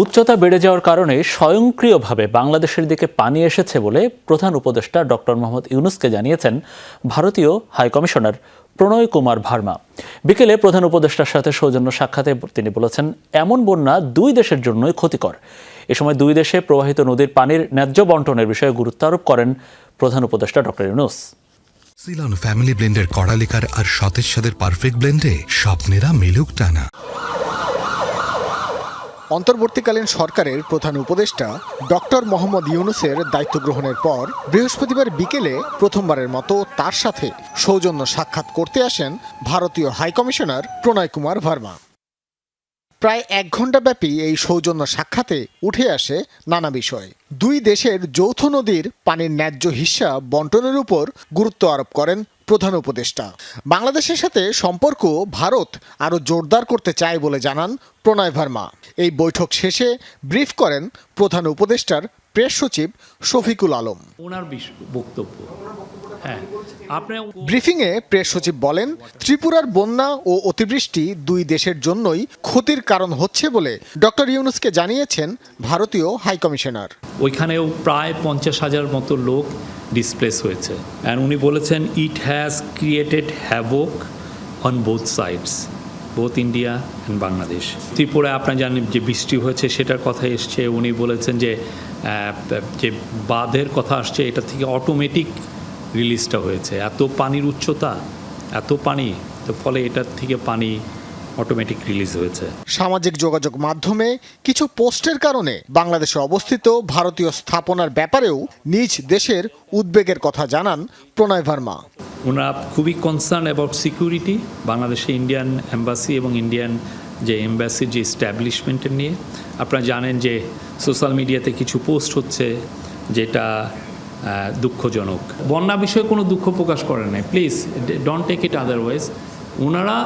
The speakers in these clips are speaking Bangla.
উচ্চতা বেড়ে যাওয়ার কারণে স্বয়ংক্রিয়ভাবে বাংলাদেশের দিকে পানি এসেছে বলে প্রধান উপদেষ্টা ডক্টর মোহাম্মদ ইউনুসকে জানিয়েছেন ভারতীয় হাইকমিশনার প্রণয় কুমার ভার্মা। বিকেলে প্রধান উপদেষ্টার সাথে সৌজন্য সাক্ষাতে তিনি বলেছেন, এমন বন্যা দুই দেশের জন্যই ক্ষতিকর। এ সময় দুই দেশে প্রবাহিত নদীর পানির ন্যায্য বন্টনের বিষয়ে গুরুত্ব আরোপ করেন প্রধান উপদেষ্টা ডক্টর ইউনুস। সিলন ফ্যামিলি ব্লেন্ডের কড়ালিকার আর সতেজ সাদের পারফেক্ট ব্লেন্ডে স্বপ্নেরা মিলুক টানা। অন্তর্বর্তীকালীন সরকারের প্রধান উপদেষ্টা ডক্টর মোহাম্মদ ইউনুসের দায়িত্ব গ্রহণের পর বৃহস্পতিবার বিকেলে প্রথমবারের মতো তার সাথে সৌজন্য সাক্ষাৎ করতে আসেন ভারতীয় হাইকমিশনার প্রণয় কুমার ভার্মা। প্রায় এক ঘণ্টা ব্যাপী এই সৌজন্য সাক্ষাতে উঠে আসে নানা বিষয়। দুই দেশের যৌথ নদীর পানির ন্যায্য হিস্সা বন্টনের উপর গুরুত্ব আরোপ করেন প্রধান উপদেষ্টা। বাংলাদেশের সাথে সম্পর্ক ভারত আরও জোরদার করতে চায় বলে জানান প্রণয় ভার্মা। এই বৈঠক শেষে ব্রিফ করেন প্রধান উপদেষ্টার প্রেস সচিব শফিকুল আলম। ওনার বক্তব্য। হ্যাঁ ব্রিফিংয়ে প্রেস সচিব বলেন ত্রিপুরার বন্যা ও অতিবৃষ্টি দুই দেশের জন্যই ক্ষতির কারণ হচ্ছে বলে ডক্টর ইউনুসকে জানিয়েছেন ভারতীয় হাইকমিশনার ওইখানেও প্রায় পঞ্চাশ হাজার মতো লোক ডিসপ্লেস হয়েছে। অ্যান্ড উনি বলেছেন it has created havoc on both sides both India and Bangladesh ত্রিপুরায় আপনার জানেন যে বৃষ্টি হয়েছে, সেটার কথা এসছে। উনি বলেছেন যে যে বাঁধের কথা আসছে, এটা থেকে অটোমেটিক রিলিজটা হয়েছে। এত পানির উচ্চতা, এত পানি, তো ফলে এটার থেকে পানি অটোমেটিক রিলিজ হয়েছে। সামাজিক যোগাযোগ মাধ্যমে কিছু পোস্টের কারণে বাংলাদেশে অবস্থিত ভারতীয় স্থাপনার ব্যাপারেও নিজ দেশের উদ্বেগের কথা জানান প্রণয় ভার্মা। ওনারা খুবই কনসার্ন অ্যাবাউট সিকিউরিটি বাংলাদেশে ইন্ডিয়ান অ্যাম্বাসি এবং ইন্ডিয়ান যে এম্বাসির যে স্ট্যাবলিশমেন্টের নিয়ে। আপনারা জানেন যে সোশ্যাল মিডিয়াতে কিছু পোস্ট হচ্ছে যেটা দুঃখজনক। বন্যা বিষয়ে কোনো দুঃখ প্রকাশ করেন নাই। Please don't take it otherwise ওনারা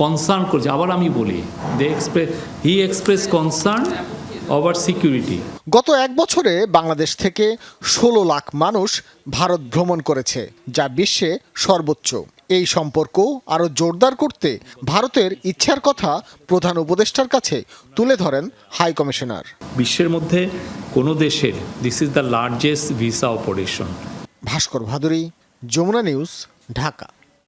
কনসার্ন করছে। আবার আমি বলি they express he express concern over security গত এক বছরে বাংলাদেশ থেকে ষোলো লাখ মানুষ ভারত ভ্রমণ করেছে যা বিশ্বে সর্বোচ্চ। এই সম্পর্ক আরও জোরদার করতে ভারতের ইচ্ছার কথা প্রধান উপদেষ্টার কাছে তুলে ধরেন হাই কমিশনার। বিশ্বের মধ্যে কোনো দেশের this is the largest visa operation Bhaskar Bhaduri Jamuna news Dhaka.